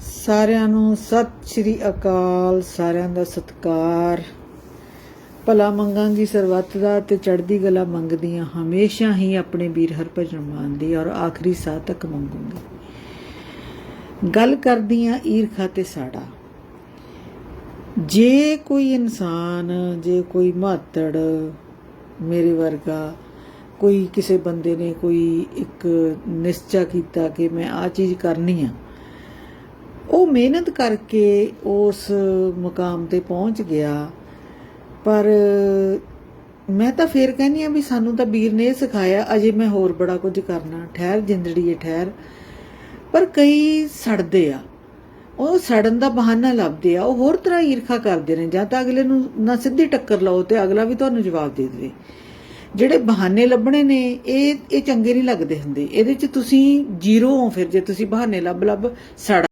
ਸਾਰਿਆਂ ਨੂੰ ਸਤਿ ਸ਼੍ਰੀ ਅਕਾਲ, ਸਾਰਿਆਂ ਦਾ ਸਤਿਕਾਰ। ਭਲਾ ਮੰਗਾਂਗੀ ਸਰਬੱਤ ਦਾ ਤੇ ਚੜ੍ਹਦੀ ਗਲਾ ਮੰਗਦੀ ਮੰਗਦੀਆਂ, ਹਮੇਸ਼ਾ ਹੀ ਆਪਣੇ ਵੀਰ ਹਰਭਜਨ ਮਾਨ ਦੀ ਔਰ ਆਖਰੀ ਸਾਹ ਤੱਕ ਮੰਗੂੰਗੀ। ਗੱਲ ਕਰਦੀ ਕਰਦੀਆਂ ਈਰਖਾ ਤੇ ਸਾੜਾ। ਜੇ ਕੋਈ ਇਨਸਾਨ, ਜੇ ਕੋਈ ਮਾਤੜ ਮੇਰੇ ਵਰਗਾ, ਕੋਈ ਕਿਸੇ ਬੰਦੇ ਨੇ ਕੋਈ ਇੱਕ ਨਿਸ਼ਚਾ ਕੀਤਾ ਕਿ ਮੈਂ ਆ ਚੀਜ਼ ਕਰਨੀ ਆ ਉਹ ਮਿਹਨਤ ਕਰਕੇ ਉਸ ਮੁਕਾਮ ਤੇ ਪਹੁੰਚ ਗਿਆ। ਪਰ ਮੈਂ ਤਾਂ ਫੇਰ ਕਹਿੰਦੀ ਆ ਵੀ ਸਾਨੂੰ ਤਾਂ ਵੀਰ ਨੇ ਇਹ ਸਿਖਾਇਆ, ਅਜੇ ਮੈਂ ਹੋਰ ਬੜਾ ਕੁਝ ਕਰਨਾ। ਠਹਿਰ ਜਿੰਦੜੀਏ, ਠਹਿਰ। ਪਰ ਕਈ ਸੜਦੇ ਆ। ਉਹ ਸੜਨ ਦਾ ਬਹਾਨਾ ਲੱਭਦੇ ਆ। ਉਹ ਹੋਰ ਤਰ੍ਹਾਂ ਈਰਖਾ ਕਰਦੇ ਨੇ। ਜਾਂ ਤਾਂ ਅਗਲੇ ਨੂੰ ਨਾ ਸਿੱਧੀ ਟੱਕਰ ਲਾਓ ਤੇ ਅਗਲਾ ਵੀ ਤੁਹਾਨੂੰ ਜਵਾਬ ਦੇ ਦੇਵੇ। ਜਿਹੜੇ ਬਹਾਨੇ ਲੱਭਣੇ ਨੇ, ਇਹ ਇਹ ਚੰਗੇ ਨਹੀਂ ਲੱਗਦੇ ਹੁੰਦੇ। ਇਹਦੇ ਚ ਤੁਸੀਂ ਜ਼ੀਰੋ ਹੋ ਫਿਰ, ਜੇ ਤੁਸੀਂ ਬਹਾਨੇ ਲੱਭ ਲੱਭ ਸੜ